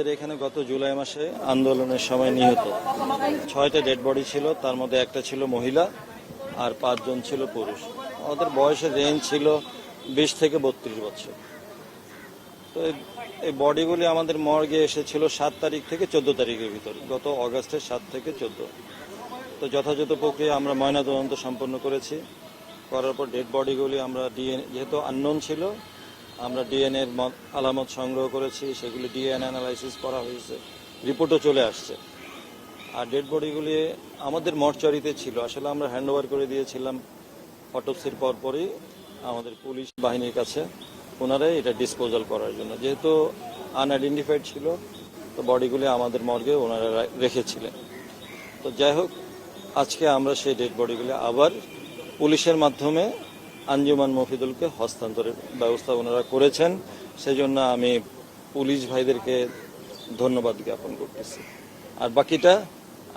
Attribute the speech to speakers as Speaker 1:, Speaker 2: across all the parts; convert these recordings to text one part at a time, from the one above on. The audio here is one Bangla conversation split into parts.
Speaker 1: আমাদের এখানে গত জুলাই মাসে আন্দোলনের সময় নিহত। ছয়টা ডেড বডি ছিল, তার মধ্যে একটা ছিল মহিলা আর পাঁচজন ছিল পুরুষ। ওদের বয়সের রেঞ্জ ছিল বিশ থেকে বত্রিশ বছর। তো এই- এই বডিগুলি আমাদের মর্গে এসেছিল সাত তারিখ থেকে চোদ্দ তারিখের ভিতর, গত অগাস্টের সাত থেকে চোদ্দ। তো যথাযথ প্রক্রিয়া আমরা ময়নাতদন্ত সম্পন্ন করেছি। করার পর ডেড বডিগুলি আমরা ডিএনএ যেহেতু আননোন ছিল আমরা ডিএনএ এর মত- আলামত সংগ্রহ করেছি, সেগুলি ডিএনএ অ্যানালাইসিস করা হয়েছে রিপোর্টও চলে আসছে। আর ডেড বডিগুলি আমাদের মর্চারিতে ছিল, আসলে আমরা হ্যান্ড ওভার করে দিয়েছিলাম অটোপসির পরপরই আমাদের পুলিশ বাহিনীর কাছে ওনারাই এটা ডিসপোজাল করার জন্য। যেহেতু আনআইডেন্টিফাইড ছিল, তো বডিগুলি আমাদের মর্গে ওনারা রেখেছিলেন। তো যাই হোক, আজকে আমরা সেই ডেড বডিগুলি আবার পুলিশের মাধ্যমে আঞ্জুমান মফিদুলকে হস্তান্তরের ব্যবস্থা ওনারা করেছেন। সেজন্য আমি পুলিশ ভাইদেরকে ধন্যবাদ জ্ঞাপন করতেছি। আর বাকিটা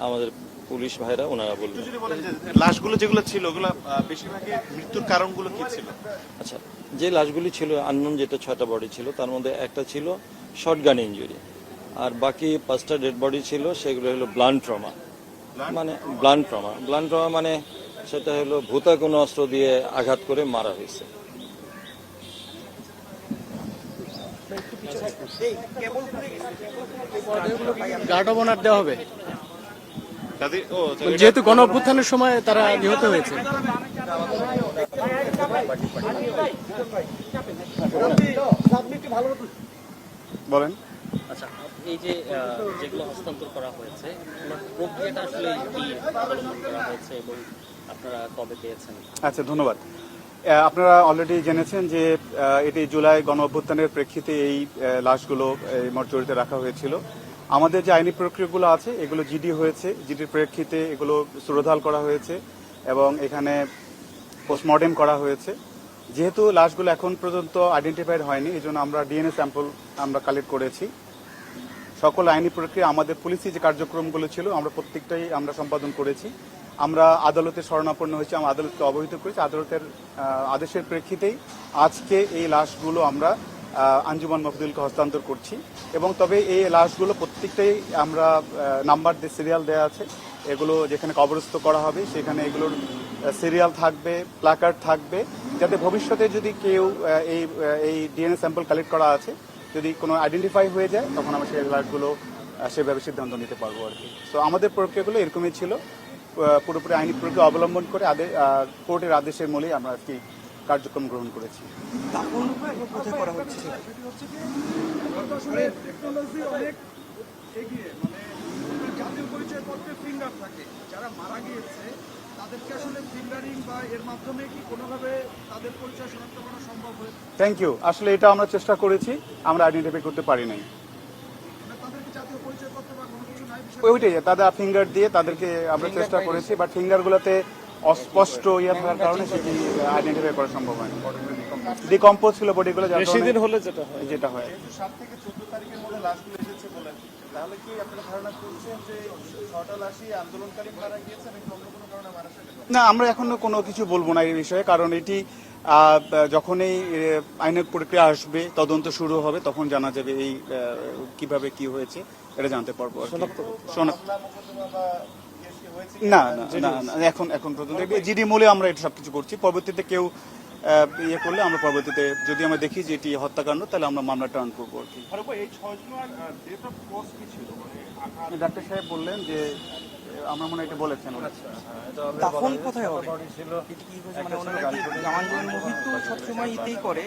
Speaker 1: আমাদের পুলিশ ভাইরা ওনারা বলবেন।
Speaker 2: লাশগুলো যেগুলো ছিল ওগুলো বেশিরভাগই মৃত্যুর কারণগুলো কি ছিল?
Speaker 1: আচ্ছা যে লাশগুলি ছিল আননোন যেটা ছয়টা বডি ছিল তার মধ্যে একটা ছিল শর্টগান ইঞ্জুরি আর বাকি পাঁচটা ডেড বডি ছিল সেগুলো হলো ব্লান ট্রমা মানে ব্লান ট্রমা ব্লান ট্রমা মানে সেটা হলো ভূতা কোনো অস্ত্র দিয়ে আঘাত করে মারা হয়েছে।
Speaker 3: গার্ড অব অনার দেওয়া হবে। যেহেতু গণ অভ্যুত্থানের সময় তারা নিহত হয়েছে।
Speaker 4: বলেন।
Speaker 5: আচ্ছা এই যে যেগুলো হস্তান্তর করা হয়েছে প্রক্রিয়াটা আসলে অবলম্বন করা হয়েছে এবং আপনারা কবে পেয়েছেন?
Speaker 4: আচ্ছা ধন্যবাদ। আপনারা অলরেডি জেনেছেন যে এটি জুলাই গণ অভ্যুত্থানের প্রেক্ষিতে এই লাশগুলো, এই মর্চরিতে রাখা হয়েছিল। আমাদের যে আইনি প্রক্রিয়াগুলো আছে, এগুলো জিডি হয়েছে। জিডির প্রেক্ষিতে এগুলো সুরধাল করা হয়েছে এবং এখানে পোস্টমর্টেম করা হয়েছে। যেহেতু লাশগুলো এখন পর্যন্ত আইডেন্টিফাইড হয়নি, এই জন্য আমরা ডিএনএ স্যাম্পল আমরা কালেক্ট করেছি। সকল আইনি প্রক্রিয়া আমাদের পুলিশি যে কার্যক্রমগুলো ছিল, আমরা প্রত্যেকটাই আমরা সম্পাদন করেছি। আমরা আদালতে শরণাপন্ন হয়েছি, আমরা আদালতকে অবহিত করেছি। আদালতের আদেশের প্রেক্ষিতেই আজকে এই লাশগুলো আমরা আঞ্জুমান মফদুলকে হস্তান্তর করছি। এবং তবে এই লাশগুলো প্রত্যেকটাই আমরা নাম্বার দিয়ে সিরিয়াল দেওয়া আছে। এগুলো যেখানে কবরস্থ করা হবে, সেখানে এগুলোর সিরিয়াল থাকবে প্ল্যাকার্ড থাকবে। যাতে ভবিষ্যতে যদি কেউ এই এই ডিএনএ স্যাম্পল কালেক্ট করা আছে, যদি কোনো আইডেন্টিফাই হয়ে যায়, তখন আমরা সেই লাশগুলো সেভাবে সিদ্ধান্ত নিতে পারব আর কি। তো আমাদের প্রক্রিয়াগুলো এরকমই ছিল। পুরোপুরি আইনি প্রক্রিয়া অবলম্বন করে কোর্টের আদেশের মূলেই আমরা আজকে কার্যক্রম গ্রহণ করেছি।
Speaker 6: অনেক এগিয়ে মানে জাতীয় পরিচয়পত্রে ফিঙ্গার থাকে। যারা মারা গিয়েছে তাদেরকে আসলে ফিঙ্গারিং বা এর মাধ্যমে কি কোনোভাবে তাদের পরিচয় শনাক্ত করা সম্ভব হয়েছে?
Speaker 4: থ্যাংক ইউ আসলে এটা আমরা চেষ্টা করেছি আমরা আইডেন্টিফাই করতে পারি নাই
Speaker 6: মানে তাদেরকে জাতীয় পরিচয়পত্র বা কোনো কিছু নাই বিষয়
Speaker 4: ওইটাই তাদের ফিঙ্গার দিয়ে তাদেরকে আমরা চেষ্টা করেছি বাট ফিঙ্গারগুলোতে অস্পষ্ট ইয়ে থাকার কারণে সেটি আইডেন্টিফাই করা সম্ভব হয়নি। ডিকম্পোজ ছিল বডিগুলো
Speaker 3: বেশি দিন হলে যেটা হয়।
Speaker 4: যেটা হয়।
Speaker 2: সাত থেকে চোদ্দ তারিখের মধ্যে লাশগুলো এসেছে বলেন তাহলে কি আপনারা ধারণা করছেন যে ছটা লাশই আন্দোলনকারী মারা গিয়েছে নাকি অন্য কোনো কারণে মারা
Speaker 4: না আমরা এখনও কোনো কিছু বলব না এই বিষয়ে কারণ এটি আহ, যখনই আইনের প্রক্রিয়া আসবে তদন্ত শুরু হবে তখন জানা যাবে এই কীভাবে কি হয়েছে এটা জানতে পারব। শনাক্ত না না না এখন এখন পর্যন্ত। জিডি মূলে আমরা এটা সবকিছু করছি। পরবর্তীতে কেউ ইয়ে করলে আমরা পরবর্তীতে যদি আমরা দেখি যে এটি হত্যাকাণ্ড তাহলে আমরা মামলা টার্ন করব আর কি।
Speaker 2: এই মানে
Speaker 4: ডাক্তার সাহেব বললেন যে আমরা মনে হয় এটা বলেছেন
Speaker 7: দাফন কোথায় হবে? এটি কি হয়েছে মানে মুহিত তো সবসময় ইতেই করে।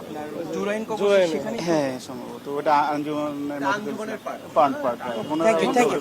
Speaker 7: আপনার জুরাইন কবর সেখানে
Speaker 4: হ্যাঁ সম্ভবত। ওটা আঞ্জুমানের part part
Speaker 7: thank you thank you